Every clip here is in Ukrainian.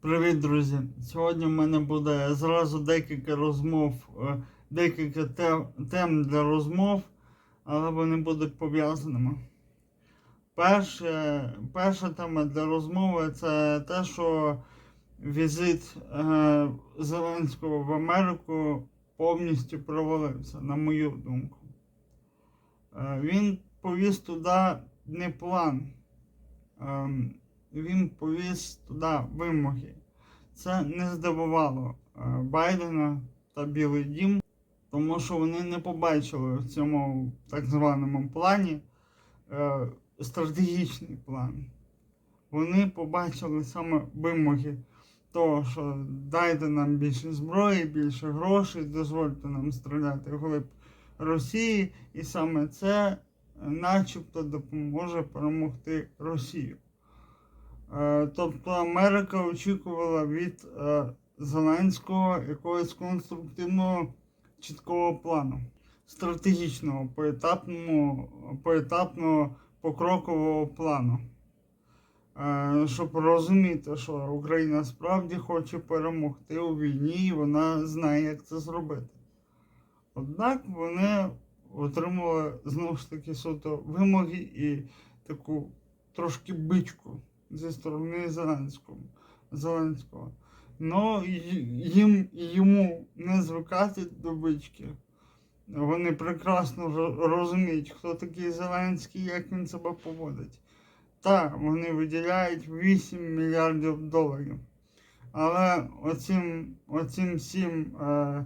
Привіт, друзі! Сьогодні в мене буде зразу декілька розмов, е, декілька тем для розмов, але вони будуть пов'язаними. Перше, перша тема для розмови це те, що візит е, Зеленського в Америку повністю провалився, на мою думку. Е, він повіз туди не план. Він повіз туди вимоги. Це не здивувало е, Байдена та Білий Дім, тому що вони не побачили в цьому так званому плані е, стратегічний план. Вони побачили саме вимоги того, що дайте нам більше зброї, більше грошей, дозвольте нам стріляти вглиб Росії, і саме це е, начебто допоможе перемогти Росію. Е, Тобто Америка очікувала від е, Зеленського якогось конструктивного чіткого плану, стратегічного, поетапного, поетапного покрокового плану. Е, Щоб розуміти, що Україна справді хоче перемогти у війні, і вона знає, як це зробити. Однак вони отримали знову ж таки суто вимоги і таку трошки бичку зі сторони Зеленського. Зеленського. Ну, їм йому не звикати до бички. Вони прекрасно розуміють, хто такий Зеленський, як він себе поводить. Так, вони виділяють 8 мільярдів доларів. Але оцим, оцим всім, е,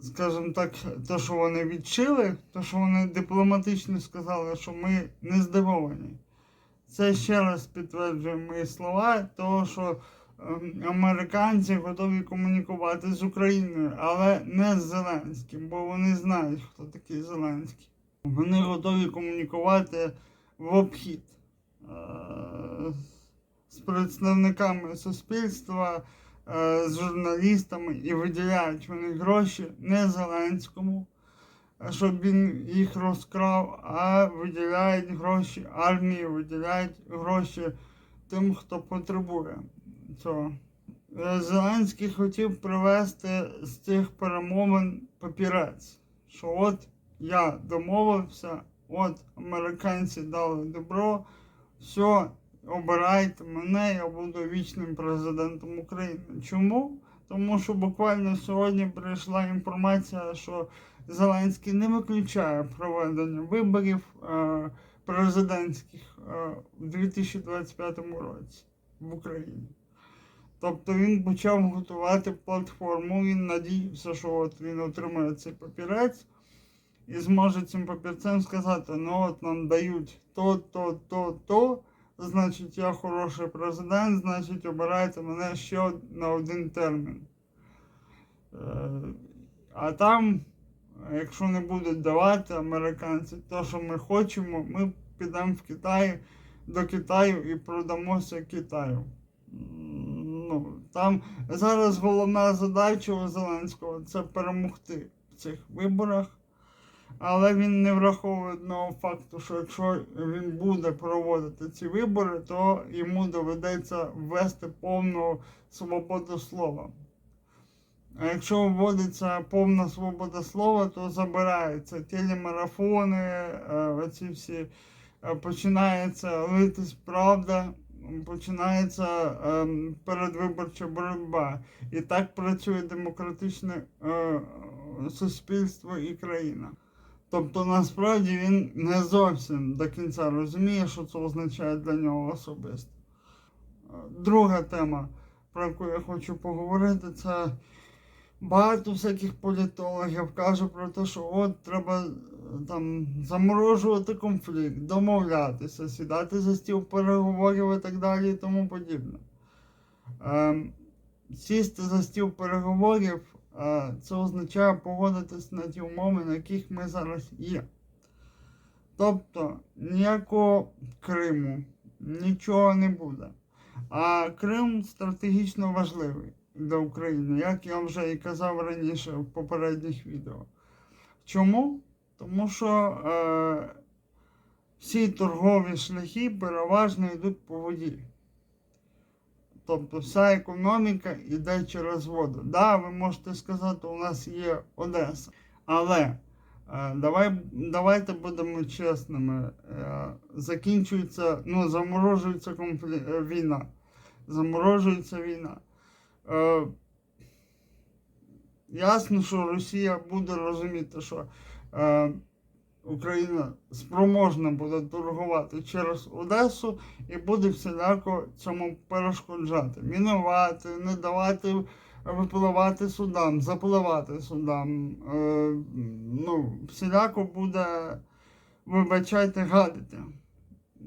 скажімо так, те, що вони відчили, те, що вони дипломатично сказали, що ми не здивовані. Це ще раз підтверджує мої слова, того, що ем, американці готові комунікувати з Україною, але не з Зеленським, бо вони знають, хто такий Зеленський. Вони готові комунікувати в обхід е, з представниками суспільства, е, з журналістами і виділяють вони гроші не Зеленському, щоб він їх розкрав, а виділяють гроші армії, виділяють гроші тим, хто потребує цього. Е, Зеленський хотів привести з цих перемовин папірець, що от я домовився, от американці дали добро, все, обирайте мене, я буду вічним президентом України. Чому? Тому що буквально сьогодні прийшла інформація, що Зеленський не виключає проведення виборів е, президентських е, в 2025 році в Україні. Тобто він почав готувати платформу, він надіявся, що от він отримає цей папірець і зможе цим папірцем сказати, ну от нам дають то, то, то, то, значить я хороший президент, значить обирайте мене ще на один термін. Е, А там, якщо не будуть давати американці те, що ми хочемо, ми підемо в Китай до Китаю і продамося Китаю. Ну, там зараз головна задача у Зеленського це перемогти в цих виборах. Але він не враховує одного факту, що якщо він буде проводити ці вибори, то йому доведеться ввести повну свободу слова. А якщо вводиться повна свобода слова, то забираються телемарафони, е, оці всі е, починається литись правда, починається ем, передвиборча боротьба. І так працює демократичне е, суспільство і країна. Тобто насправді він не зовсім до кінця розуміє, що це означає для нього особисто. Друга тема, про яку я хочу поговорити, це багато всяких політологів каже про те, що от треба е, там заморожувати конфлікт, домовлятися, сідати за стіл переговорів і так далі і тому подібне. Ем, сісти за стіл переговорів е, це означає погодитись на ті умови, на яких ми зараз є. Тобто ніякого Криму, нічого не буде. А Крим стратегічно важливий для України, як я вже і казав раніше в попередніх відео. Чому? Тому що е, всі торгові шляхи переважно йдуть по воді. Тобто вся економіка йде через воду. Да, ви можете сказати, у нас є Одеса. Але е, давай, давайте будемо чесними. Е, закінчується, ну, заморожується конфлі... е, війна. Заморожується війна. Е, ясно, що Росія буде розуміти, що е, Україна спроможна буде торгувати через Одесу і буде всіляко цьому перешкоджати. Мінувати, не давати випливати судам, запливати судам. Е, ну, всіляко буде, вибачайте, гадити.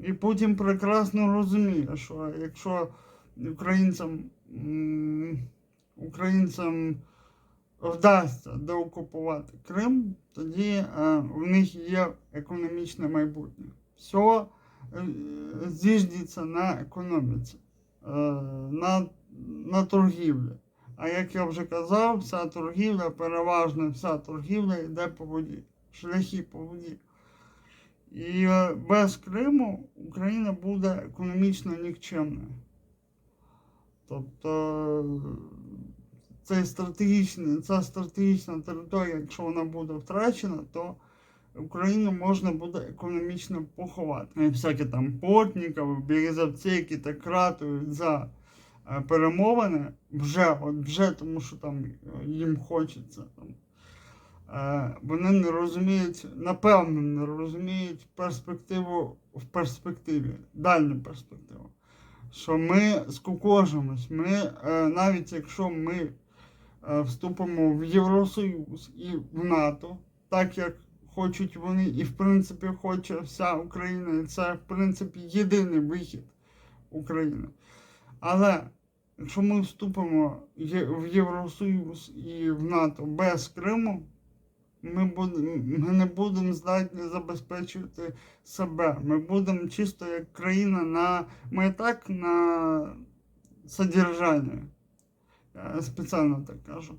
І Путін прекрасно розуміє, що якщо українцям, українцям вдасться деокупувати Крим, тоді е, в них є економічне майбутнє. Все зіждеться на економіці, е, на, на торгівлі. А як я вже казав, вся торгівля, переважно вся торгівля йде по воді, шляхи по воді. І е, без Криму Україна буде економічно нікчемною. Тобто цей стратегічний, ця стратегічна територія, якщо вона буде втрачена, то Україну можна буде економічно поховати. І всякі там Портніков, Березовці, які так ратують за е, перемовини, вже, от вже тому що там е, їм хочеться. Там, е, вони не розуміють, напевно, не розуміють перспективу в перспективі, дальню перспективу. Що ми скукожимось, ми, е, навіть якщо ми е, вступимо в Євросоюз і в НАТО, так як хочуть вони, і в принципі хоче вся Україна, і це в принципі єдиний вихід України. Але якщо ми вступимо в Євросоюз і в НАТО без Криму, ми, будемо, ми не будемо здатні забезпечувати себе. Ми будемо чисто як країна на. Ми так на содержанні. Я спеціально так кажу.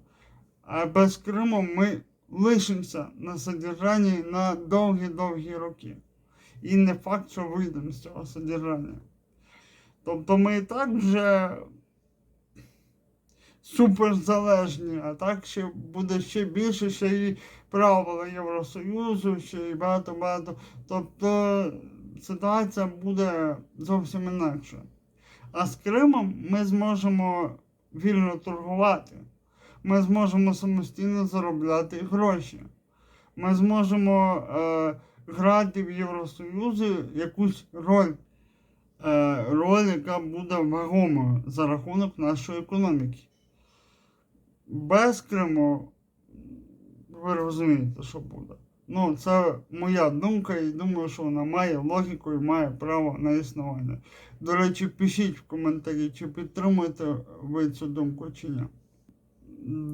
А без Криму ми лишимося на содержанні на довгі-довгі роки. І не факт, що вийдемо з цього содержання. Тобто ми і так вже суперзалежні, а так ще буде ще більше, ще і правила Євросоюзу, ще й багато-багато. Тобто ситуація буде зовсім інакша. А з Кримом ми зможемо вільно торгувати. Ми зможемо самостійно заробляти гроші. Ми зможемо е, грати в Євросоюзі якусь роль, е, роль, яка буде вагомою за рахунок нашої економіки. Без Криму, ви розумієте, що буде. Ну, це моя думка, і думаю, що вона має логіку і має право на існування. До речі, пишіть в коментарі, чи підтримуєте ви цю думку, чи ні.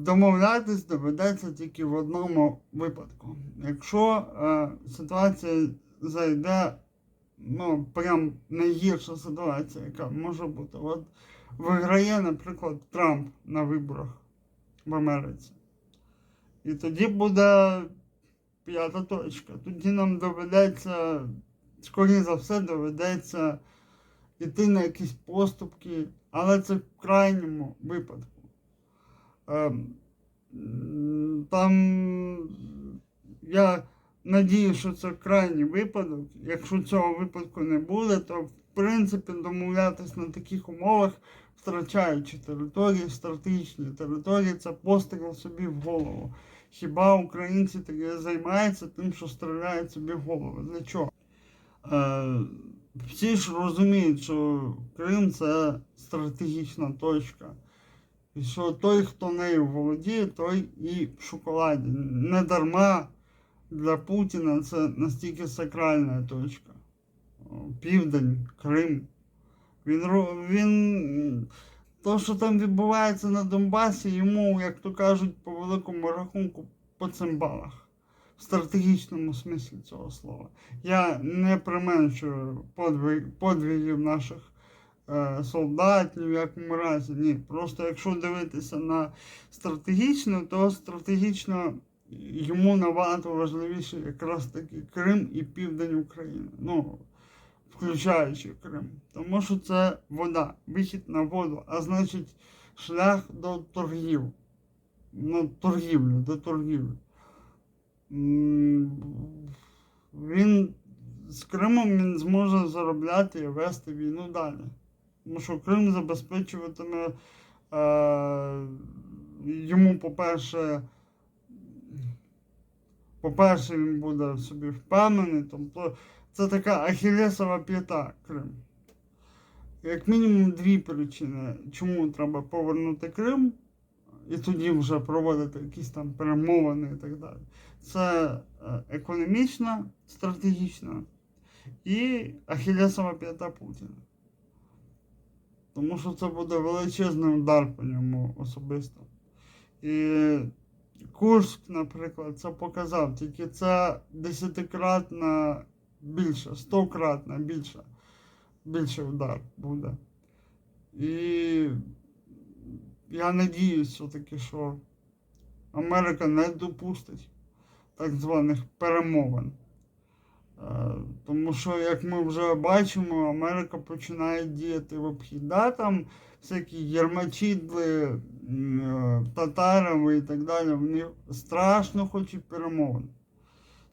Домовлятись доведеться тільки в одному випадку. Якщо е, ситуація зайде, ну, прям найгірша ситуація, яка може бути. От виграє, наприклад, Трамп на виборах в Америці. І тоді буде п'ята точка. Тоді нам доведеться, скоріше за все, доведеться йти на якісь поступки, але це в крайньому випадку. Ем, Там я надію, що це крайній випадок. Якщо цього випадку не буде, то в принципі домовлятись на таких умовах, втрачаючи території, стратегічні території, це постріл собі в голову. Хіба українці таке займаються тим, що стріляють собі в голову? Для чого? Е, всі ж розуміють, що Крим це стратегічна точка. І що той, хто нею володіє, той і в шоколаді. Не дарма для Путіна це настільки сакральна точка. Південь, Крим. Він, він то, що там відбувається на Донбасі, йому, як то кажуть, по великому рахунку, по цимбалах. В стратегічному смислі цього слова. Я не применшую подвиг, подвигів наших е, солдатів, в якому разі. Ні. Просто якщо дивитися на стратегічно, то стратегічно йому набагато важливіше якраз таки Крим і Південь України. Ну, включаючи Крим. Тому що це вода, вихід на воду, а значить шлях до торгів. Ну, торгівлі, до торгівлі. Він з Кримом він зможе заробляти і вести війну далі. Тому що Крим забезпечуватиме е, йому, по-перше, по-перше, він буде в собі впевнений. Тобто це така ахілесова п'ята Крим. Як мінімум дві причини, чому треба повернути Крим, і тоді вже проводити якісь там перемовини і так далі. Це е, економічна, стратегічна і ахілесова п'ята Путіна. Тому що це буде величезний удар по ньому особисто. І Курск, наприклад, це показав, тільки це десятикратна більше, стократна більше, більше удар буде. І я надіюсь все-таки, що Америка не допустить так званих перемовин. Е, Тому що, як ми вже бачимо, Америка починає діяти в обхід. Да, там всякі єрмачідли, е, і так далі, вони страшно хочуть перемовин.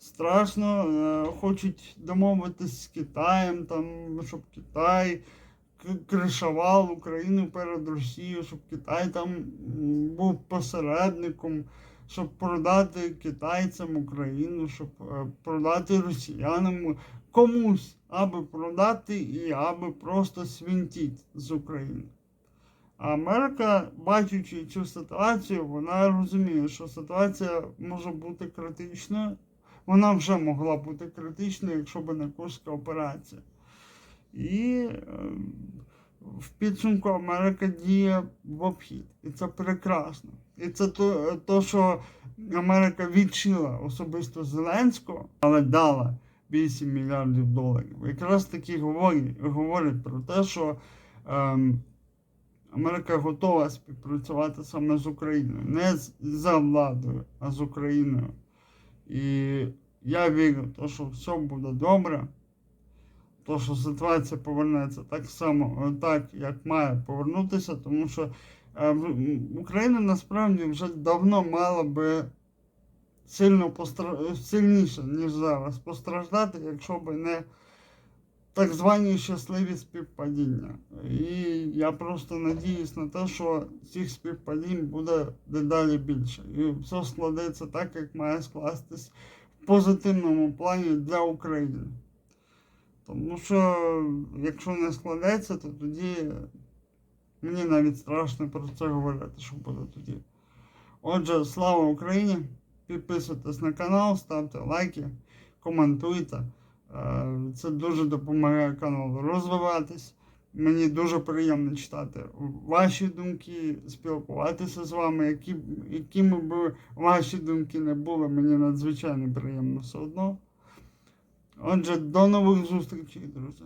Страшно е, хочуть домовитись з Китаєм, там, щоб Китай кришував Україну перед Росією, щоб Китай там був посередником, щоб продати китайцям Україну, щоб е, продати росіянам комусь, аби продати і аби просто свинтіть з України. Америка, бачачи цю ситуацію, вона розуміє, що ситуація може бути критичною. Вона вже могла бути критичною, якщо б не Курська операція. І е, в підсумку Америка діє в обхід. І це прекрасно. І це то, то що Америка відчила особисто Зеленського, але дала 8 мільярдів доларів. Якраз таки говорить, говорить про те, що ем, Америка готова співпрацювати саме з Україною. Не з, за владою, а з Україною. І я вірю, те, що все буде добре. То, що ситуація повернеться так само, е, так, як має повернутися, тому що е, Україна насправді вже давно мала би сильно постра... сильніше, ніж зараз, постраждати, якщо б не так звані щасливі співпадіння. І я просто надіюсь на те, що цих співпадінь буде дедалі більше. І все складеться так, як має скластись в позитивному плані для України. Тому що, якщо не складеться, то тоді мені навіть страшно про це говорити, що буде тоді. Отже, слава Україні! Підписуйтесь на канал, ставте лайки, коментуйте. Е, Це дуже допомагає каналу розвиватись. Мені дуже приємно читати ваші думки, спілкуватися з вами. Які, якими б ваші думки не були, мені надзвичайно приємно все одно. Отже, до нових зустрічей, друзі.